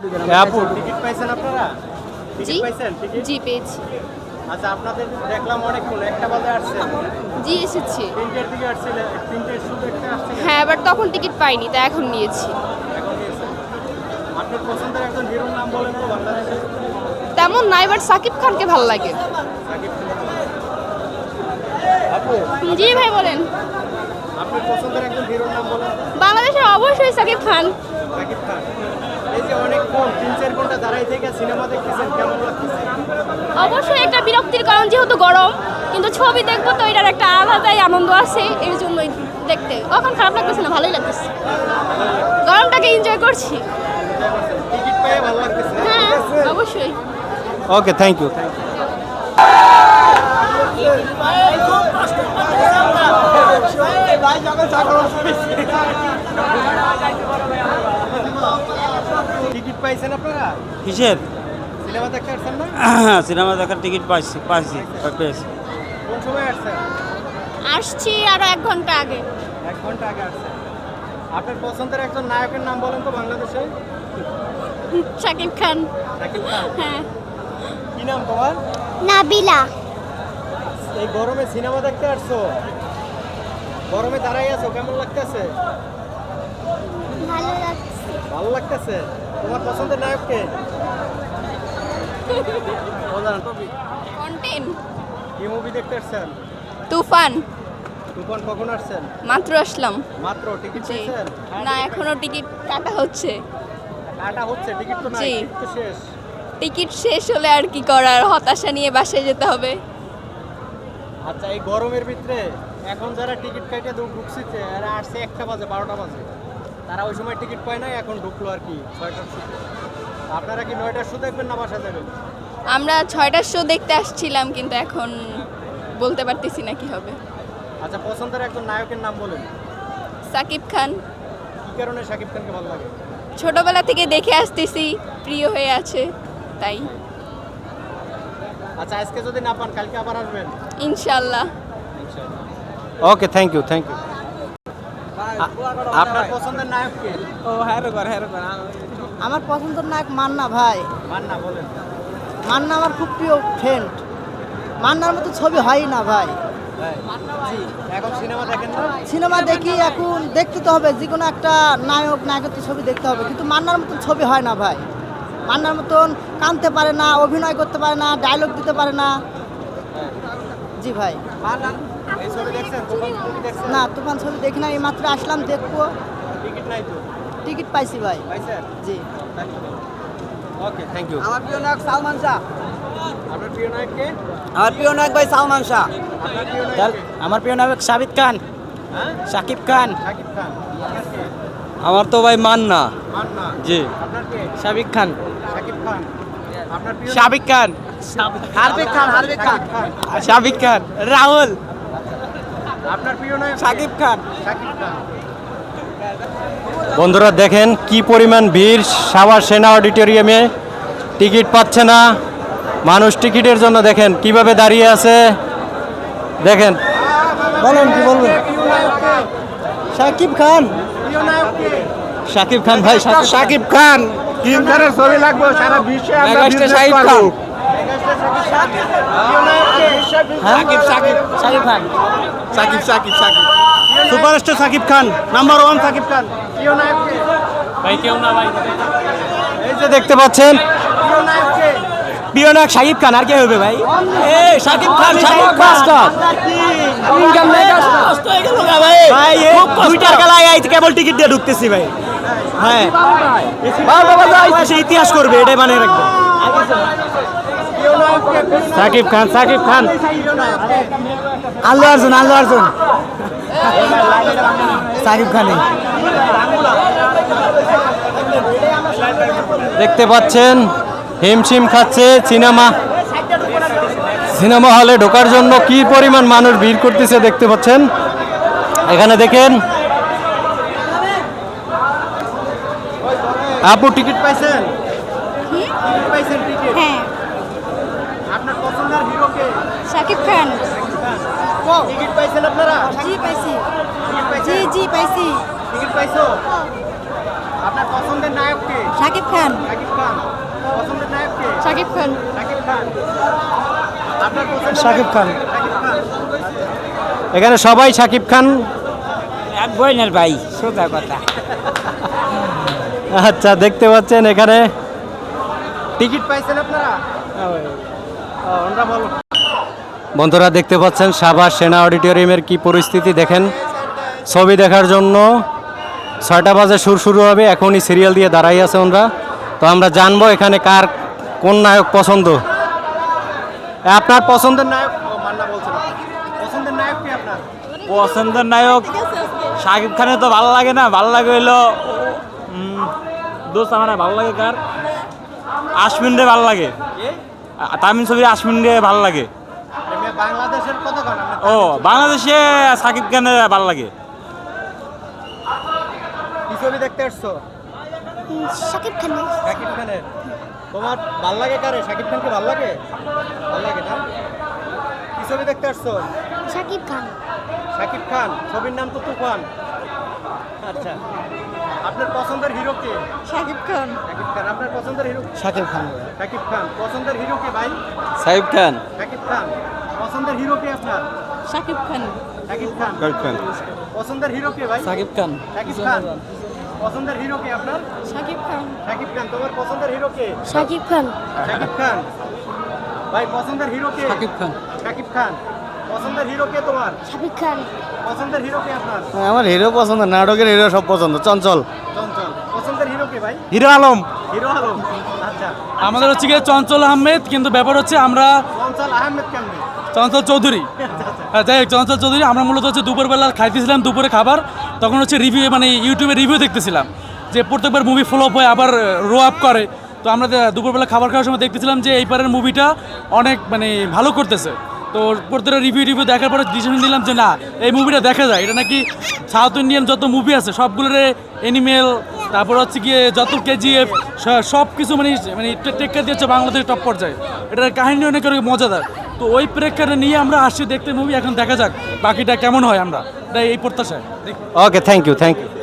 আপু। টিকিট পাইছেন আপনারা? জি। পাইছেন টিকিট? জি পেয়েছি। আচ্ছা আপনাদের দেখলাম অনেকক্ষণ একটা বাজে আসছেন জি এসেছি। তিনটের দিকে আসছিলেন তিনটের শু দেখতে আসছিলেন হ্যাঁ বাট তখন টিকিট পাইনি তাই এখন নিয়েছি। এখন নিয়েছেন। আপনার পছন্দের একজন হিরোর নাম বলেন তো বাংলাদেশে তেমন নাই বাট সাকিব খানকে ভালো লাগে। সাকিব খান। জি ভাই বলেন। আপনার পছন্দের একজন হিরোর নাম বলেন। বাংলাদেশের অবশ্যই সাকিব খান সাকিব খান এই যে অনেকক্ষণ তিন চার ঘণ্টা দাঁড়াই থেকে সিনেমা দেখতেছেন কেমন লাগতেছে? অবশ্যই একটা বিরক্তির কারণ যেহেতু গরম কিন্তু ছবি দেখব তো এটার একটা আলাদাই আনন্দ আছে এর জন্যই দেখতে। কখন খারাপ লাগতেছে না ভালোই লাগতেছে। গরমটাকে এনজয় করছি। টিকিট পেয়ে ভালো লাগতেছে। হ্যাঁ অবশ্যই। ওকে থ্যাংক ইউ পাইছেন আপনারা? কিসের? সিনেমা দেখতে আসছেন না সিনেমা দেখার টিকিট পাইছি পাইছি পেয়েছি। কোন সময় আসছেন? আসছি আরও এক ঘণ্টা আগে। এক ঘণ্টা আগে আসছেন। আপনার পছন্দের একজন নায়কের নাম বলেন তো বাংলাদেশে? শাকিব খান। শাকিব খান? হ্যাঁ। কি নাম তোমার? নাবিলা। এই গরমে সিনেমা দেখতে আসছো? গরমে দাঁড়াই আছো কেমন লাগতেছে? ভালো লাগছে। ভালো লাগতেছে? তোমার পছন্দের নায়ক কে? কন্টেন্ট। কি মুভি দেখতে আসছেন? তুফান। তুফান কখন আসছেন? মাত্র আসলাম। মাত্র টিকিট পেয়েছেন? না এখনও টিকিট কাটা হচ্ছে। কাটা হচ্ছে টিকিট তো নাই টিকিট তো শেষ। টিকিট শেষ হলে আর কি করার হতাশা নিয়ে বাসায় যেতে হবে। আচ্ছা এই গরমের ভিতরে এখন যারা টিকিট কাটে ঢুকছে এরা আসছে একটা বাজে বারোটা বাজে। তারা ওই সময় টিকিট পায় না এখন ঢুকলো আর কি ছয়টার শুতে আপনারা কি নয়টার শো দেখবেন না বাসা যাবেন? আমরা ছয়টার শো দেখতে আসছিলাম কিন্তু এখন বলতে পারতেছি না কি হবে। আচ্ছা পছন্দের একজন নায়কের নাম বলেন। সাকিব খান। কি কারণে শাকিব খানকে ভালো লাগে? ছোটবেলা থেকে দেখে আসতেছি প্রিয় হয়ে আছে তাই। আচ্ছা আজকে যদি না পান কালকে আবার আসবেন? ইনশাল্লাহ okay thank you thank you আপনার পছন্দের নায়ক কে? আমার পছন্দের নায়ক মান্না ভাই। মান্না বলেন। মান্না আমার খুব প্রিয় ফ্রেন্ড মান্নার মতো ছবি হয় না ভাই। এখন সিনেমা দেখেন না? সিনেমা দেখি এখন দেখতে তো হবে যে কোনো একটা নায়ক নায়কের তো ছবি দেখতে হবে কিন্তু মান্নার মতন ছবি হয় না ভাই। মান্নার মতন কানতে পারে না অভিনয় করতে পারে না ডায়লগ দিতে পারে না। জি ভাই। না তুফান ছবি দেখি না এই মাত্র আসলাম দেখব। টিকিট নাই তো? টিকিট পাইছি ভাই। জি। ওকে থ্যাংক ইউ আমার প্রিয় নায়ক সালমান শাহ। আপনার প্রিয় নায়ক কে? আমার প্রিয় নায়ক ভাই সালমান শাহ। আপনার প্রিয় নায়ক আমার প্রিয় নায়ক সাবিত খান। হ্যাঁ? শাকিব খান। শাকিব খান। আমার তো ভাই মান্না। মান্না। জি। আপনার কে? শাবিক খান। শাকিব খান। আপনার প্রিয় শাবিক খান। হারবিক খান। হারবিক খান শাবিক খান। রাহুল। আপনার প্রিয় নায়ক কে? শাকিব খান। শাকিব খান। বন্ধুরা দেখেন কি পরিমাণ ভিড়। সাভার সেনা অডিটোরিয়ামে টিকিট পাচ্ছে না। মানুষ টিকিটের জন্য দেখেন কীভাবে দাঁড়িয়ে আছে। দেখেন। বলেন কি বলবেন? শাকিব খান। শাকিব খান ভাই শাকিব খান। তিন খানের ছবি লাগবে সারা বিশ্বে megastar Shakib Shakib. Khan. Shakib Shakib Shakib. Superstar Shakib Khan number one Shakib Khan. ভাই কেউ না ভাই। এই যে দেখতে পাচ্ছেন প্রিয় নায়ক শাকিব খান আর কে হবে ভাই? এ Shakib Khan Shakib master. Income megastar কষ্ট হয়ে গেল ভাই। ভাই দুইটার কালায় আইতে কেবল টিকিট দিয়ে ঢুকতেছি ভাই। হ্যাঁ। ইতিহাস করবে এটাই মানে রাখবে। সাকিব খান সাকিব খান। আল্লু অর্জুন আল্লু অর্জুন সাকিব খানে দেখতে পাচ্ছেন হিমশিম খাচ্ছে সিনেমা। সিনেমা হলে ঢোকার জন্য কি পরিমাণ মানুষ ভিড় করতেছে দেখতে পাচ্ছেন? এখানে দেখেন। আপু টিকিট পাইছেন? পাইছেন টিকিট? হ্যাঁ। আপনার হিরো কে? খান। টিকিট পাইছেন আপনারা? জি পাইছি। টিকিট পাইছেন? জি পাইছি। টিকিট পাইছো? আপনার পছন্দের নায়ক কে? শাকিব খান। শাকিব খান। পছন্দের নায়ক কে? শাকিব খান। শাকিব খান। আপনার পছন্দের শাকিব খান। এখানে সবাই সাকিব খান। এক বইনের ভাই সোজা কথা। আচ্ছা দেখতে পাচ্ছেন এখানে। টিকিট পাইছেন আপনারা? বলো বন্ধুরা দেখতে পাচ্ছেন সাভার সেনা অডিটোরিয়ামের কি পরিস্থিতি দেখেন। ছবি দেখার জন্য ছয়টা বাজে সুর শুরু হবে এখনই সিরিয়াল দিয়ে দাঁড়াই আছে ওনরা তো আমরা জানব এখানে কার কোন নায়ক পছন্দ। আপনার পছন্দের নায়ক। পছন্দের নায়ক কে আপনার? পছন্দের নায়ক শাকিব খানের তো ভালো লাগে না ভালো লাগে হইল দোস্ত আমার ভালো লাগে কার? আশমিন রে ভালো লাগে। তামিল ছবির আশমিন রে ভালো লাগে। ও বাংলাদেশে সাকিব খানের ভালো লাগে। কি ছবি দেখতে আসছো? শাকিব খান শাকিব খানের। তোমার ভালো লাগে কারে? খানকে ভালো লাগে? ভালো লাগে না? কি ছবি দেখতে আসছো? শাকিব খান। শাকিব খান ছবির নাম তো তুফান। আচ্ছা আপনার পছন্দের হিরো কে শাকিব খান শাকিব খান আপনার পছন্দের হিরো শাকিব খান শাকিব খান পছন্দের হিরো কে ভাই সাকিব খান শাকিব খান পছন্দের হিরো কে আপনার শাকিব খান শাকিব খান পছন্দের হিরো কে ভাই সাকিব খান শাকিব খান পছন্দের হিরো কে আপনার শাকিব খান শাকিব খান তোমার পছন্দের হিরো কে শাকিব খান শাকিব খান ভাই পছন্দের হিরো কে শাকিব খান শাকিব খান পছন্দের হিরো কে তোমার? শাকিব খান। পছন্দের হিরো কে আপনার? আমার হিরো পছন্দ নাটকের হিরো সব পছন্দ চঞ্চল। চঞ্চল। পছন্দের হিরো কে ভাই? হিরো আলম। হিরো আলম। আচ্ছা। আমাদের হচ্ছে গিয়ে চঞ্চল আহমেদ কিন্তু ব্যাপার হচ্ছে আমরা চঞ্চল আহমেদ কেমনে চঞ্চল চৌধুরী। হ্যাঁ যাই হোক চঞ্চল চৌধুরী আমরা মূলত হচ্ছে দুপুরবেলা খাইতেছিলাম দুপুরে খাবার তখন হচ্ছে রিভিউ মানে ইউটিউবে রিভিউ দেখতেছিলাম যে প্রত্যেকবার মুভি ফ্লপ হয়ে আবার রো আপ করে। তো আমরা দুপুরবেলা খাবার খাওয়ার সময় দেখতেছিলাম যে এইবারের মুভিটা অনেক মানে ভালো করতেছে। তো প্রত্যেকটা রিভিউ রিভিউ দেখার পরে ডিসিশন নিলাম যে না, এই মুভিটা দেখা যায়। এটা নাকি সাউথ ইন্ডিয়ান যত মুভি আছে, সবগুলোর এনিমেল তারপর হচ্ছে গিয়ে যত কেজিএফ সব কিছু মানে মানে টেক্কা দিয়েছে বাংলাদেশের টপ পর্যায়ে। এটার কাহিনী অনেক মজাদার। তো ওই প্রেক্ষাটা নিয়ে আমরা আসছি, দেখতে মুভি এখন দেখা যাক, বাকিটা কেমন হয় আমরা। তাই এই প্রত্যাশায়। Okay thank you thank you